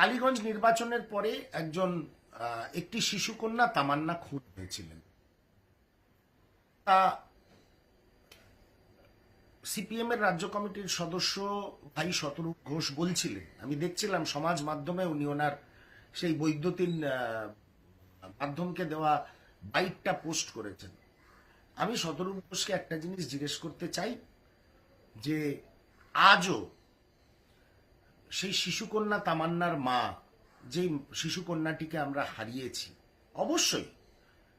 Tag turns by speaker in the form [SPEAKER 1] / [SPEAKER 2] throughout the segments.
[SPEAKER 1] কালীগঞ্জ নির্বাচনের পরে একজন একটি শিশুকন্যা তামান্না খুন হয়েছিলেন। সিপিএম এর রাজ্য কমিটির সদস্য ভাই শতরূপ ঘোষ বলছিলেন, আমি দেখছিলাম সমাজ মাধ্যমে উনি ওনার সেই বৈদ্যুতিন মাধ্যমকে দেওয়া বাইকটা পোস্ট করেছেন। আমি শতরূপ ঘোষকে একটা জিনিস জিজ্ঞেস করতে চাই যে, আজও সেই শিশুকন্যা তামান্নার মা যেই শিশুকন্যাটিকে আমরা হারিয়েছি, অবশ্যই।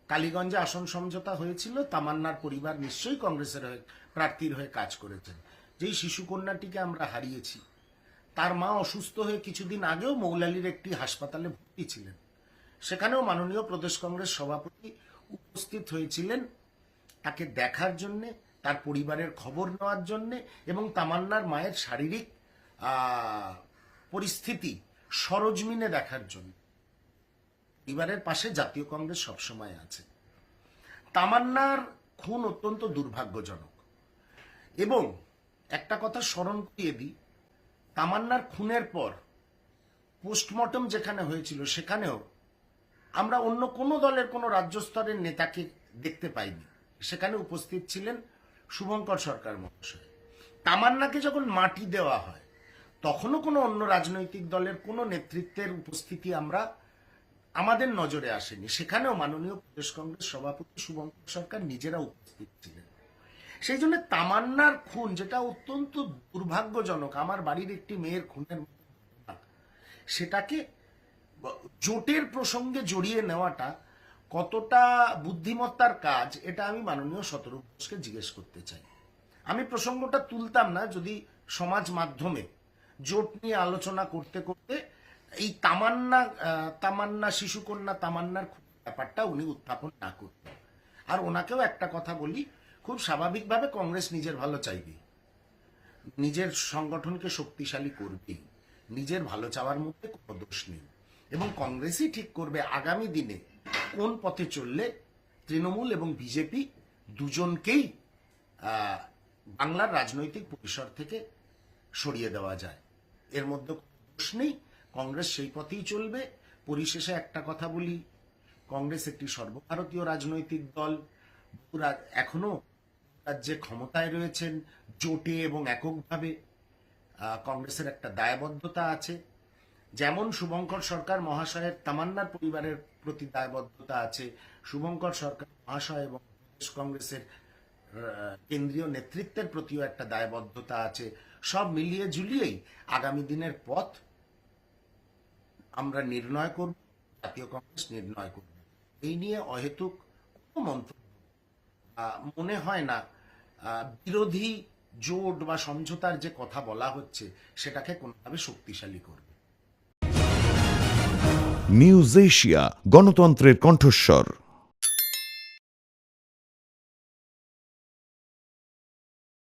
[SPEAKER 1] কালীগঞ্জে আসন সমঝোতা হয়েছিল, তামান্নার পরিবার নিশ্চয়ই কংগ্রেসের হয়ে, প্রার্থীর হয়ে কাজ করেছেন। যেই শিশুকন্যাটিকে আমরা হারিয়েছি, তার মা অসুস্থ হয়ে কিছুদিন আগেও মৌলালির একটি হাসপাতালে ভর্তি ছিলেন। সেখানেও মাননীয় প্রদেশ কংগ্রেস সভাপতি উপস্থিত হয়েছিলেন। তাকে দেখার জন্যে, তার পরিবারের খবর নেওয়ার জন্যে এবং তামান্নার মায়ের শারীরিক পরিস্থিতি সরজমিনে দেখার জন্য। এবারের পাশে জাতীয় কংগ্রেস সবসময় আছে। তামান্নার খুন অত্যন্ত দুর্ভাগ্যজনক। এবং একটা কথা স্মরণ করিয়ে দিই, তামান্নার খুনের পর পোস্টমর্টম যেখানে হয়েছিল সেখানেও আমরা অন্য কোনো দলের কোনো রাজ্য স্তরের নেতাকে দেখতে পাইনি। সেখানে উপস্থিত ছিলেন শুভঙ্কর সরকার মহাশয়। তামান্নাকে যখন মাটি দেওয়া হয় তখনও কোনো অন্য রাজনৈতিক দলের কোনো নেতৃত্বের উপস্থিতি আমরা আমাদের নজরে আসেনি। সেখানেও মাননীয় প্রদেশ কংগ্রেস সভাপতি শুভঙ্কর সরকার নিজেরা উপস্থিত ছিলেন। সেই জন্য তামান্নার খুন যেটা অত্যন্ত দুর্ভাগ্যজনক, আমার বাড়ির একটি মেয়ের খুনের সেটাকে জোটের প্রসঙ্গে জড়িয়ে নেওয়াটা কতটা বুদ্ধিমত্তার কাজ, এটা আমি মাননীয় ঘোষকে জিজ্ঞেস করতে চাই। আমি প্রসঙ্গটা তুলতাম না, যদি সমাজ মাধ্যমে জোট নিয়ে আলোচনা করতে করতে এই তামান্না তামান্না, শিশুকন্যা তামান্নার ব্যাপারটা উনি উত্থাপন না করতেন আর ওনাকেও একটা কথা বলি, খুব স্বাভাবিকভাবে কংগ্রেস নিজের ভালো চাইবে নিজের সংগঠনকে শক্তিশালী করবে নিজের ভালো চাওয়ার মধ্যে কোনো দোষ নেই। এবং কংগ্রেসই ঠিক করবে আগামী দিনে কোন পথে চললে তৃণমূল এবং বিজেপি দুজনকেই বাংলার রাজনৈতিক পরিসর থেকে সরিয়ে দেওয়া যায়। এর মধ্যে কোনো দোষ নেই। কংগ্রেস সেই পথেই চলবে। পরিশেষে একটা কথা বলি, কংগ্রেস একটি সর্বভারতীয় রাজনৈতিক দল। এখনও রাজ্যে ক্ষমতায় রয়েছেন, জোটে এবং এককভাবে। কংগ্রেসের একটা দায়বদ্ধতা আছে। যেমন শুভঙ্কর সরকার মহাশয়ের তামান্নার পরিবারের প্রতি দায়বদ্ধতা আছে, শুভঙ্কর সরকার মহাশয় এবং কংগ্রেসের কেন্দ্রীয় নেতৃত্বের প্রতিও একটা দায়বদ্ধতা আছে। সব মিলিয়ে ঝুলিয়েই আগামী দিনের পথ আমরা নির্ণয় করব, জাতীয় কংগ্রেস নির্ণয় করবে। এই নিয়ে অহেতুক মন্তব্য মনে হয় না বিরোধী জোট বা সমঝোতার যে কথা বলা হচ্ছে, সেটাকে কোনোভাবে শক্তিশালী করবে।
[SPEAKER 2] নিউজ এশিয়া, গণতন্ত্রের কণ্ঠস্বর।